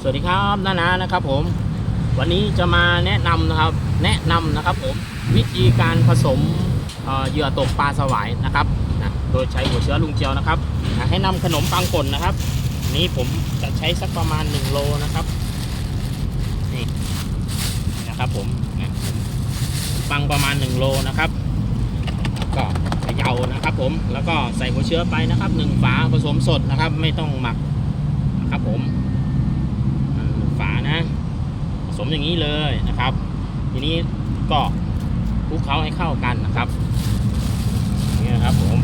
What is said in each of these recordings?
สวัสดีครับน้านานะครับผม วันนี้จะมาแนะนำนะครับ แนะนำนะครับผมวิธีการผสมเเหยื่อตกปลาสวายนะครับนะโดยใช้หัวเชื้อลุงเจียวนะครับนะให้นำขนมปังป่นนะครับ นี้ผมจะใช้สักประมาณ1โลนะครับนี่นะครับผมนะปังประมาณ1โลนะครับก็เขย่านะครับ ผมแล้วก็ใส่หัวเชื้อไปนะครับหนึ่งฝาผสมสดนะครับ ไม่ต้องหมักนะครับผม มอย่างนี้เลยนะครับ ทีนี้ก็คลุกเคล้าให้เข้ากันนะครับนี่นะครับผม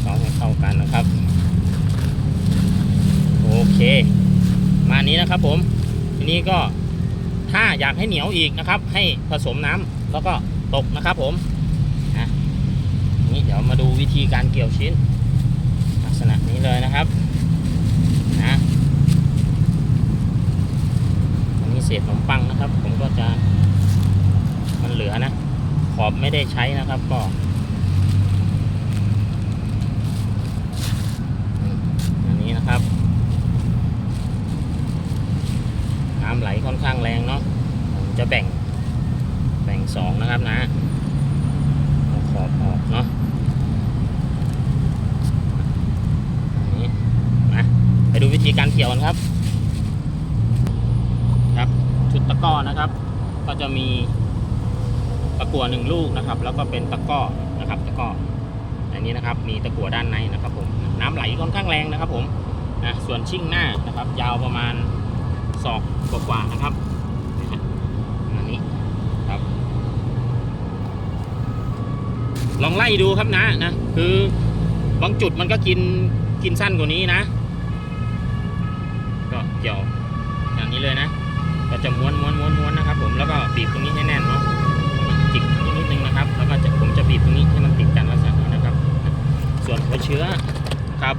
เคล้าให้เข้ากันนะครับ โอเค มานี้นะครับผม ทีนี้ก็ถ้าอยากให้เหนียวอีกนะครับ ให้ผสมน้ำแล้วก็ตกนะครับผมนี่เดี๋ยวมาดูวิธีการเกี่ยวชิ้น ษณะนี้เลยนะครับนะอันนี้เศษขนมปังนะครับ ผมก็จะมันเหลือนะ ขอบไม่ได้ใช้นะครับก็อันนี้นะครับน้ำไหลค่อนข้างแรงเนาะผมจะแบ่งแบ่งสองนะครับนะขอบออกเนาะอันนี้มาไปดูวิธีการเกี่ยวกัน ครับ ครับ ชุดตะก้อนะครับ ก็จะมีตะกั่วหนึ่งลูกนะครับ แล้วก็เป็นตะก้อนะครับ ตะก้ออันนี้นะครับ มีตะกั่วด้านในนะครับผมน้ำไหลค่อนข้างแรงนะครับ ผมนะส่วนชิ่งหน้านะครับ ยาวประมาณศอกกว่าๆนะครับอันนี้ครับ ลองไล่ดูครับนะนะคือบางจุดมันก็กินกินสั้นกว่านี้นะ เกี่ยวอย่างนี้เลยนะ ก็จะม้วนม้วนม้วนม้วนนะครับ ผมแล้วก็บีบตรงนี้ให้แน่นเนาะจิกนิดนึงนะครับ แล้วก็จะผมจะบีบตรงนี้ให้มันติดกันลักษณะนี้นะครับ ส่วนหัวเชื้อครับ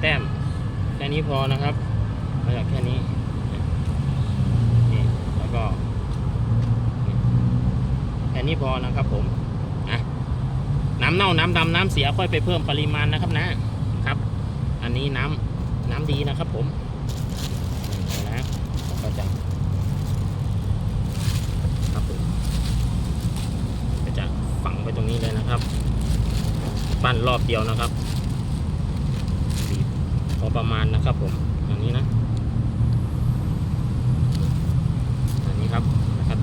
แต้มแค่นี้พอนะครับมาจากแค่นี้นี่แล้วก็แค่นี้พอนะครับผมน้ำเน่าน้ำดำน้ำเสียค่อยไปเพิ่มปริมาณนะครับนะครับ อันนี้น้ำน้ำดีนะครับผมนี่นะแล้วก็จะครับผมก็จะฝังไปตรงนี้เลยนะครับ ปั้นรอบเดียวนะครับบีบพอประมาณนะครับผมอย่างนี้นะอันนี้ครับนะครับ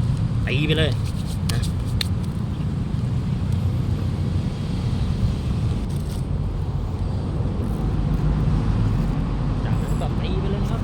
ตีไปเลย จากนั้นก็ตีไปเลยครับ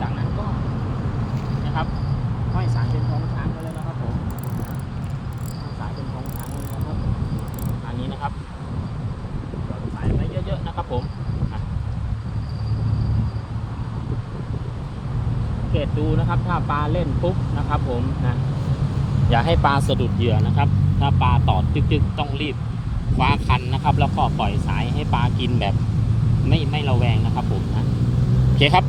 จากนั้นก็นะครับห้อยสายเป็นทองช้างไปเลยนะครับผมห้อยสายเป็นทองช้างเลยนะครับ อันนี้นะครับหย่อนสายไปเยอะๆ นะครับผมเกตดูนะครับ ถ้าปลาเล่นปุ๊บนะครับ ผมนะอย่าให้ปลาสะดุดเหยื่อนะครับ ถ้าปลาตอดจึกๆต้องรีบคว้าคันนะครับ แล้วก็ปล่อยสายให้ปลากินแบบ ไม่ไม่ระแวงนะครับ ผมนะโอเคครับ